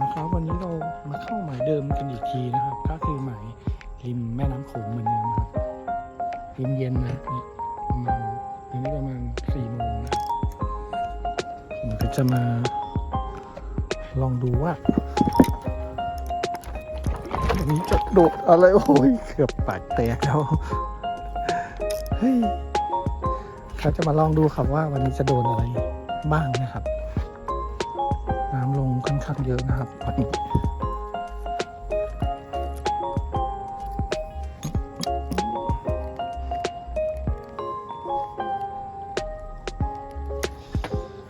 นะครับ วันนี้เรามาเข้าหมายเดิมกันอีกทีนะครับ ก็คือหมายริมแม่น้ำโขงเหมือนเดิมครับเย็นเย็นนะนี่ประมาณตอนนี้ประมาณสี่โมงนะผมก็จะมาลองดูว่าวันนี้จะโดดอะไรโอ้ยเกือบปากแตกแล้วเฮ้ยเราจะมาลองดูครับว่าวันนี้จะโดนอะไรบ้างนะครับ ข้างเยอะนะครับวันนี้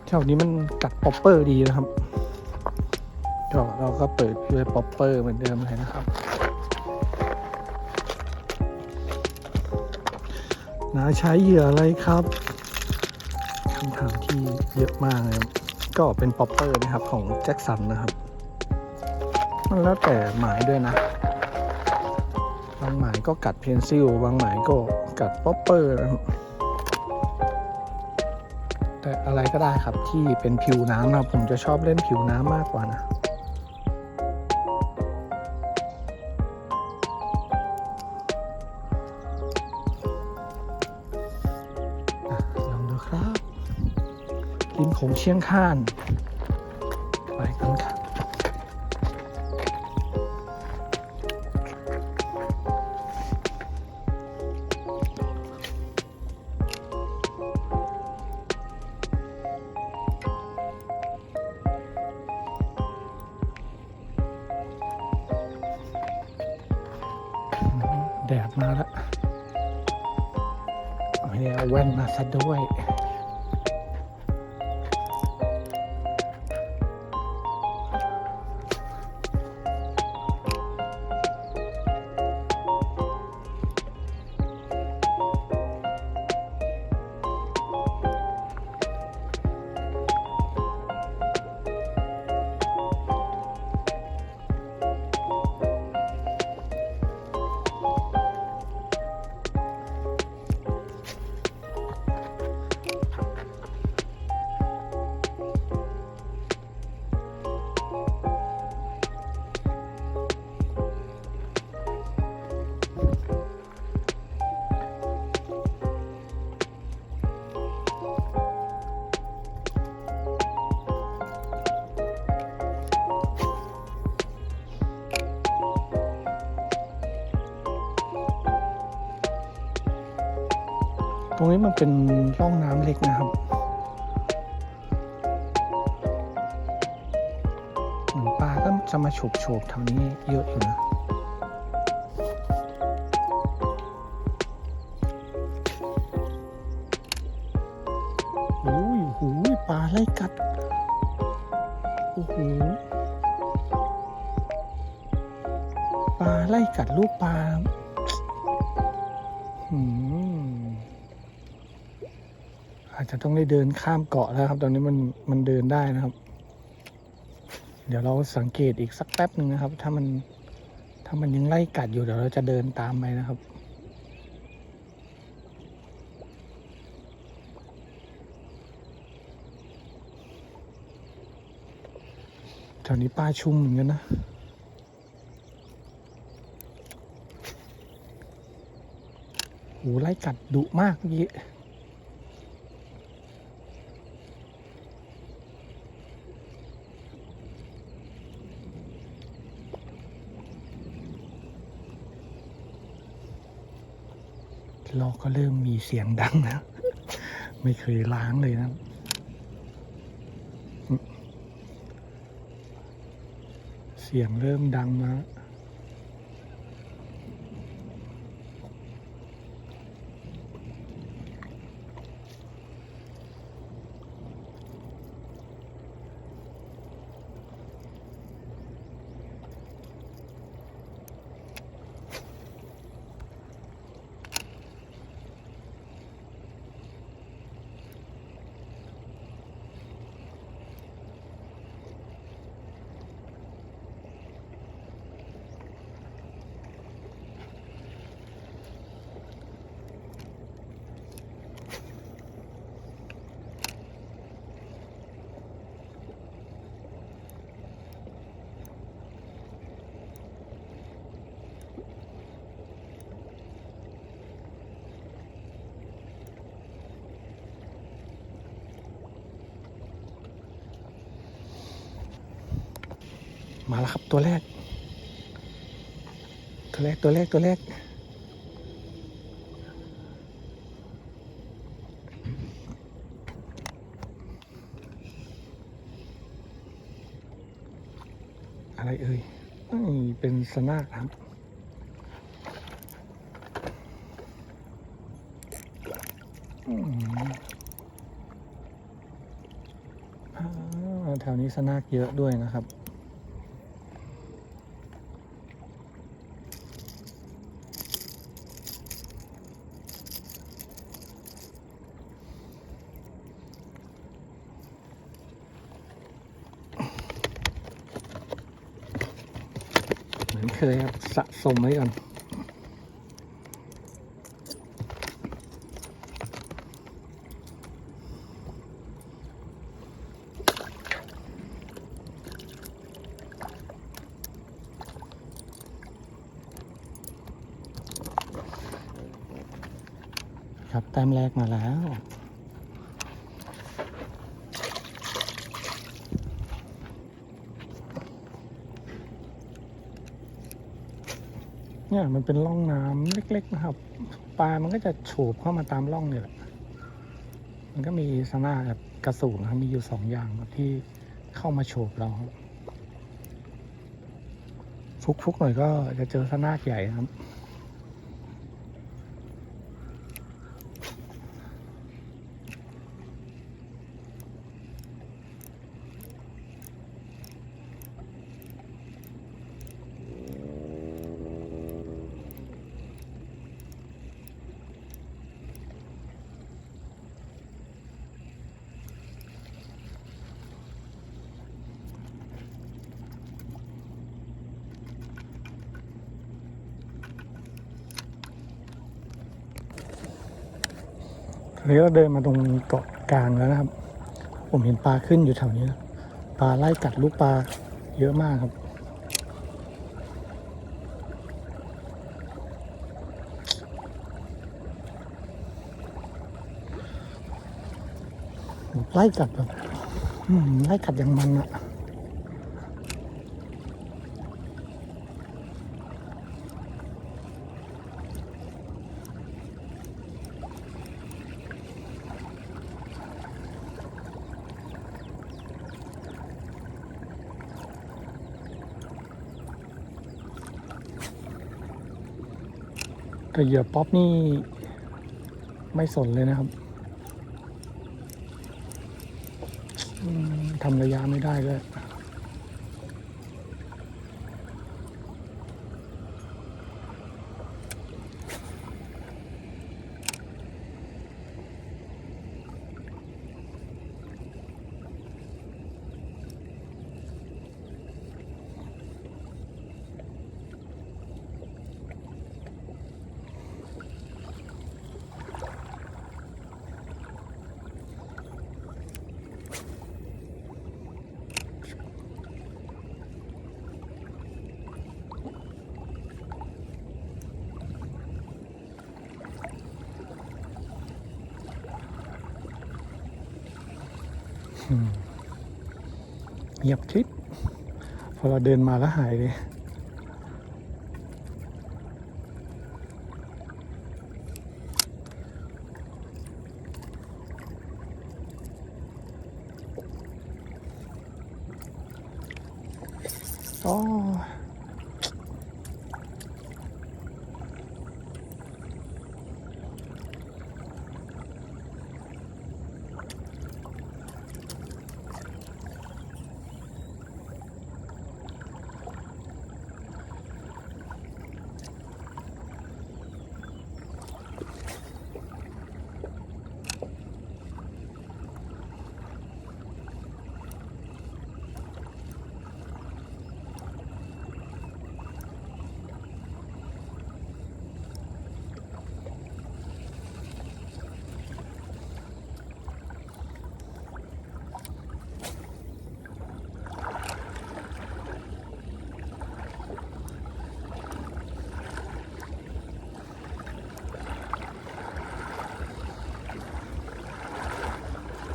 แถวนี้มันกัดป๊อปเปอร์ดีนะครับก็เราก็เปิดด้วยป๊อปเปอร์เหมือนเดิมเลยนะครับนาใช้เหยื่ออะไรครับคำถามที่เยอะมากเลย ก็เป็นป๊อปเปอร์นะครับของแจ็คสันนะครับ มันแล้วแต่หมายด้วยนะ บางหมายก็กัดเพนซิล บางหมายก็กัดป๊อปเปอร์นะครับแต่อะไรก็ได้ครับที่เป็นผิวน้ำนะครับผมจะชอบเล่นผิวน้ำมากกว่านะ งเชียงข้านไปกันค่ะแดดมาแล้วเอาแว่นมาซะด้วย มันเป็นร่องน้ำเล็กนะครับเหมือนปลาก็จะมาโฉบโฉบๆแถวนี้เยอะอยู่นะโอ้ยปลาไล่กัด โอ้โห ปลาไล่กัดลูกปลา อืมอา จะต้องได้เดินข้ามเกาะแล้วครับ ตอนนี้มันมันเดินได้นะครับ เดี๋ยวเราสังเกตอีกสักแป๊บหนึ่งนะครับ ถ้ามันถ้ามันยังไล่กัดอยู่เดี๋ยวเราจะเดินตามไปนะครับแถวนี้ปลาชุ่มเหมือนกันนะโหไล่กัดดุมากเมื่อกี้ ก็เริ่มมีเสียงดังนะไม่เคยล้างเลยนะเสียงเริ่มดังมา มาแล้วครับตัวแรก ตัวแรกตัวแรกตัวแรกอะไรเอ่ยนี่เป็นสนาคครับแถวนี้สนาคเยอะด้วยนะครับ เหมือนเคยครับ สะสมไว้ก่อนครับแต้มแรกมาแล้ว เนี่ยมันเป็นร่องน้ำเล็ก ๆ นะครับ ปลา มันก็จะโฉบเข้ามาตามร่องเนี่ยแหละ มันก็มีสนาแบบกระสูนครับ มีอยู่สองอย่างครับที่เข้ามาโฉบเราครับฟุกๆหน่อยก็จะเจอสนาใหญ่ครับ นี้เราเดินมาตรงเกาะกลางแล้วนะครับ ผมเห็นปลาขึ้นอยู่แถวนี้นะปลาไล่กัดลูกปลาเยอะมากครับ ไล่กัดแบบไล่กัดอย่างมันอะ แต่เหยื่อป๊อปนี่ไม่สนเลยนะครับทำระยะไม่ได้เลย เงียบคลิป พอเราเดินมาแล้วหายเลยอ๋อ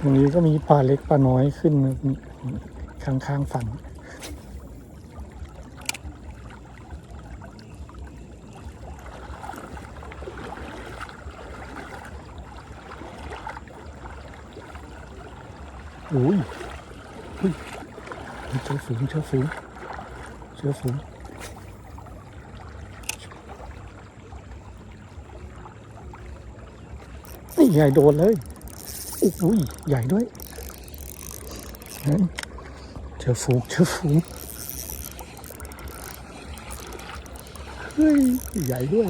รงนี้ก็มีปลาเล็กปลาน้อยขึ้นข้างๆฝั่งอุ้ยเฮ้ยเชือสูงเชือสูงเชือสูงนี่ใหญ่โดนเลย โอ้โหใหญ่ด้วยเจอฝูงเจอฝูงเฮ้ยใหญ่ด้วย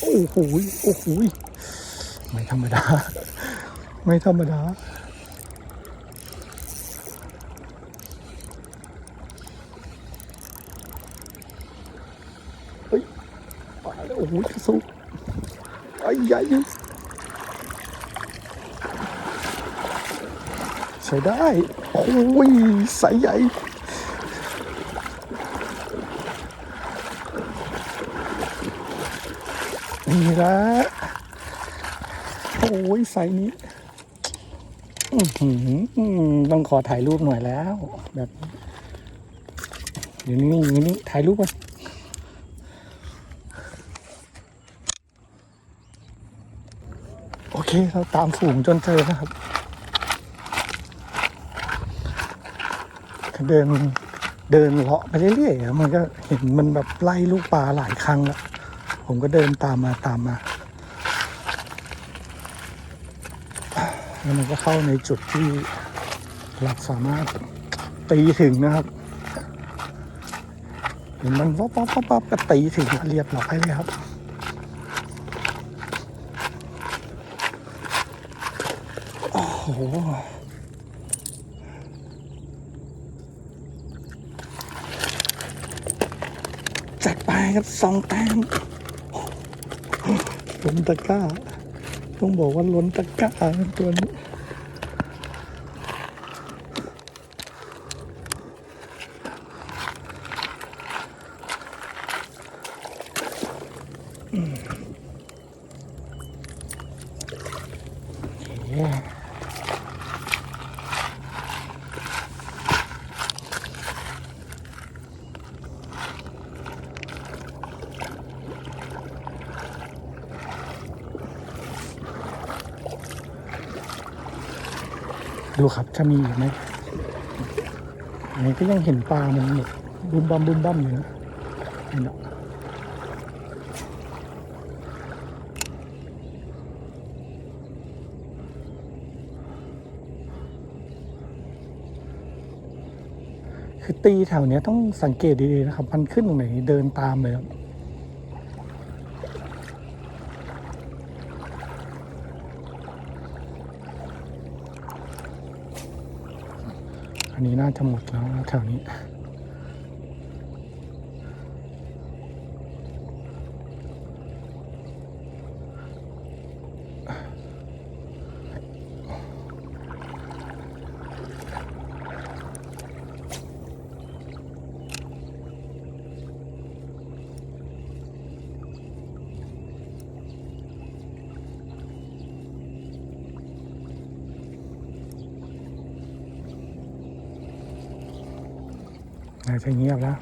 โอ้โหโอ้โหไม่ธรรมดา ไม่ธรรมดาเฮ้ยโอ้โหจะสู้ไอ้ใหญ่อยู่ ใช้ได้โอ้ยใสใหญ่นี่ละโอ้ยไซส์นี้ต้องขอถ่ายรูปหน่อยแล้ว แบบอยู่นี่อยู่นี่ถ่ายรูปกันโอเค เราตามฝูงจนเจอนะครับ เดินเดินเลาะไปเรื่อยๆมันก็เห็นมันแบบไล่ลูกปลาหลายครั้งแล้วผมก็เดินตามมาตามมาแล้วมันก็เข้าในจุดที่เราสามารถตีถึงนะครับเห็นมันวับวับวับวับก็ตีถึงเรียบร้อยเลยครับโอ้โห จัดไป ครับสองแต้มล้นตะกร้า ต้องบอกว่าล้นตะกร้าตัวนี้ จะมีอีกไหมอันก็ยังเห็นปลามันแบบบุมบัมบุมบัมอยู่นะเห็นคือตีแถวเนี้ยต้องสังเกตดีๆนะครับ มันขึ้นตรงไหนเดินตามเลยครับ อั น่าจะหมดแล้วแถวนี้ น่าจะเงียบแล้ว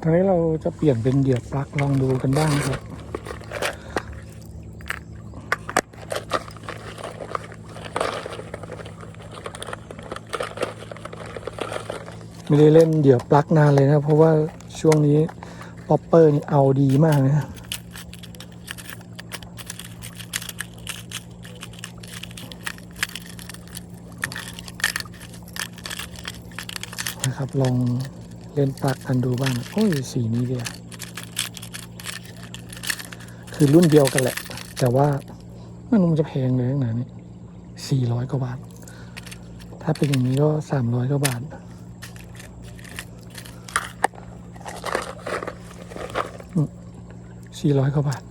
ตอนนี้เราจะเปลี่ยนเป็นเหยียบปลั๊กลองดูกันบ้างครับไม่ได้เล่นเดี๋ยวปลั๊กนานเลยนะ เพราะว่าช่วงนี้ป๊อปเปอร์นี่เอาดีมากนะนะครับลอง เล่นปลักกันดูบ้าง โอ้ยสีนี้เดียวคือรุ่นเดียวกันแหละ แต่ว่ามันมันจะแพงเลยนะนี่สี่ร้อยกว่าบาท ถ้าเป็นอย่างนี้ก็สามร้อยกว่าบาท สี่ร้อยกว่าบาท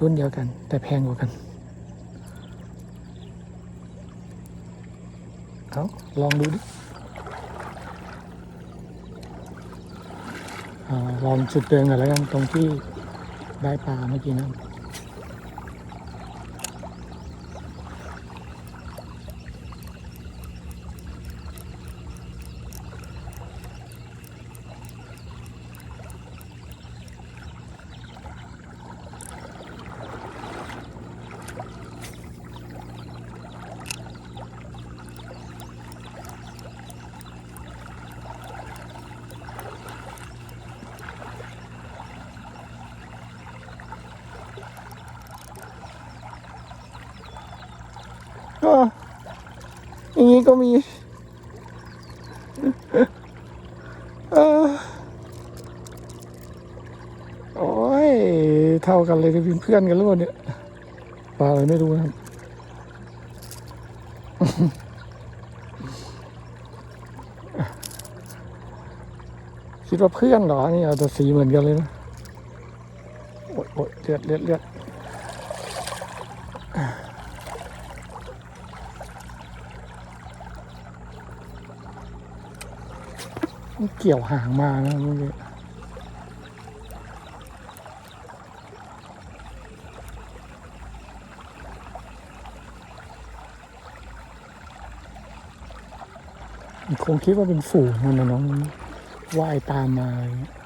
รุ่นเดียวกัน แต่แพงกว่ากัน เอาลองดูดิอลองจุดเตือนกันแล้วกันตรงที่ได้ปลาเมื่อกี้นะ ก็อย่างนี้ก็มีออโอ้ย เท่ากันเลยเป็นเพื่อนกันหรือเปล่าเนี่ยปลาอะไรไม่รู้นะครับคิดว่าเพื่อนเหรอ นี่เอาแต่สีเหมือนกันเลยนะ โอ๊ยโอ๊ยเลือดเลือดเลือด มันเกี่ยวหางมานะเมื่อกี้คงคิดว่าเป็นฝูงมันนะน้องว่ายตามมาอย่างเงี้ย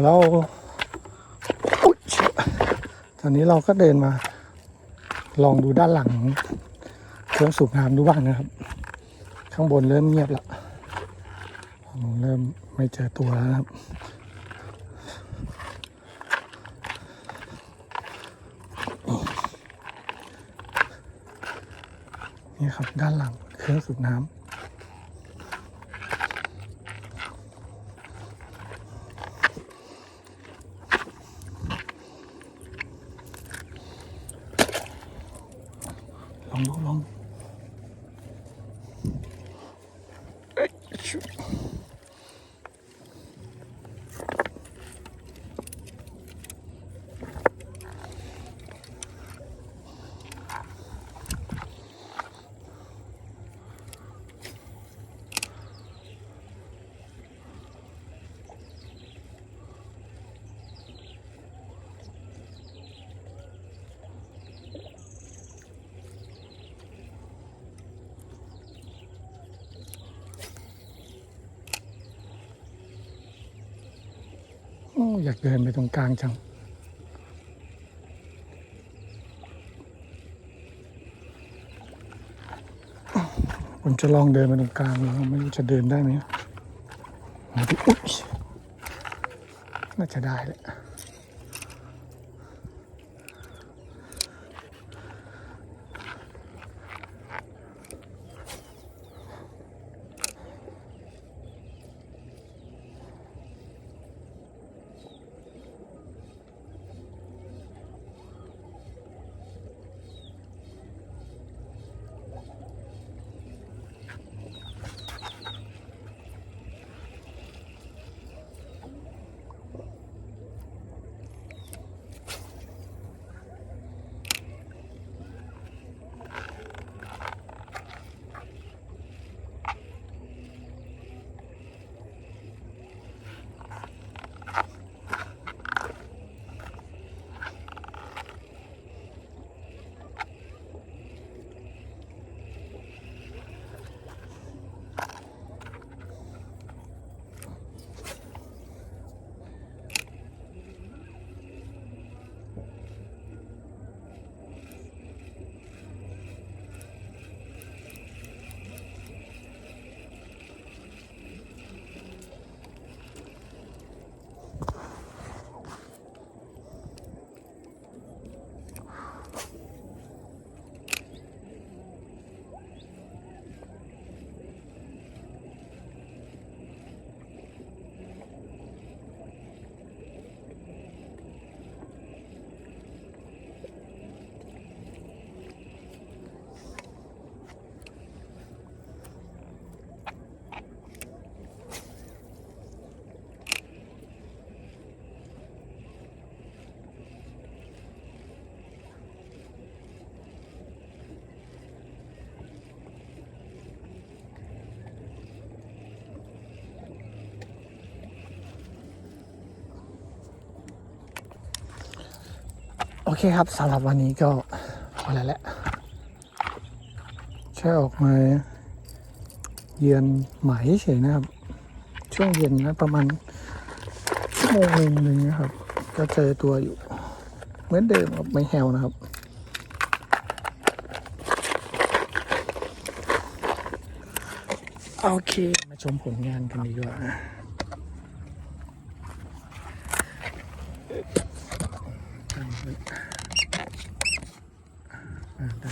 ยวเราตอนนี้เราก็เดินมา ลองดูด้านหลังเครื่องสูบน้ำดูบ้างนะครับ ข้างบนเริ่มเงียบแล้วเริ่มไม่เจอตัวแล้วนะครับนี่ครับด้านหลังเครื่องสูบน้ำ อ้อยากเดินไปตรงกลางจัง ผมจะลองเดินไปตรงกลางดูไม่รู้จะเดินได้ไหมอุ๊ยน่าจะได้แหละ อเคครับสำหรับวันนี้ก็พอแล้วแหละแค่ออกมาเยือนหมายเฉยนะครับ ช่วงเย็นนะประมาณชั่วโมงหนึ่งนะครับ ก็เจอตัวอยู่ เหมือนเดิมครับไม่แฮวนะครับโอเค มาชมผลงานกันดีกว่าได้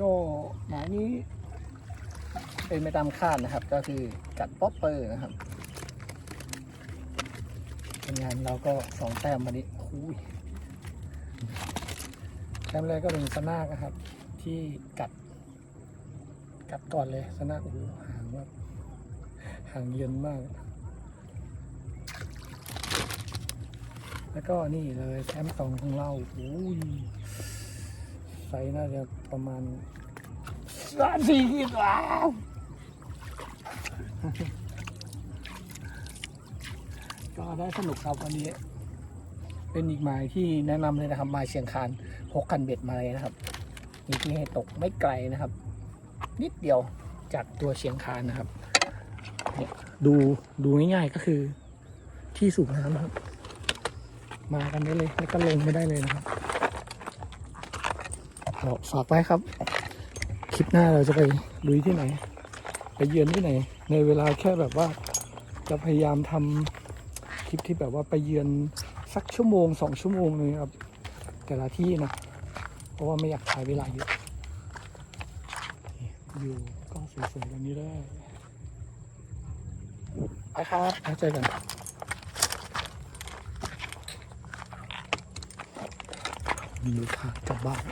ก็หมายนี้ เป็นไปตามคาดนะครับ ก็คือกัดป๊อปเปอร์นะครับผลงานเราก็สองแต้มวันนี้คุยแต้มแรกก็เป็นสนาคนะครับ ที่กัด กัดก่อนเลยสนาคโอ้โหหางแบบหางเย็นมาก แล้วก็นี่เลยแชมป์สองของเราโอ้ย ไซส์น่าจะประมาณสามสี่ขีดว้าวก็ได้สนุกครับวันนี้ เป็นอีกหมายที่แนะนำเลยนะครับหมายเชียงคานพกกันเบ็ดมาเลยนะครับ มีที่ให้ตกไม่ไกลนะครับ นิดเดียวจากตัวเชียงคานนะครับเนี่ยดูดูง่ายๆก็คือที่สูบน้ำนะครับ มากันได้เลยแล้วก็ลงไม่ได้เลยนะครับ ก็ฝากไว้ครับ คลิปหน้าเราจะไปลุยที่ไหน ไปเยือนที่ไหน ในเวลาแค่แบบว่า จะพยายามทำคลิปที่แบบว่าไปเยือนสักชั่วโมงสองชั่วโมงเลยครับ แต่ละที่นะ เพราะว่าไม่อยากใช้เวลาเยอะอยู่ก็สวยๆแบบนี้ได้ไปครับแล้วเจอกันมีลูกค้ากลับบ้าน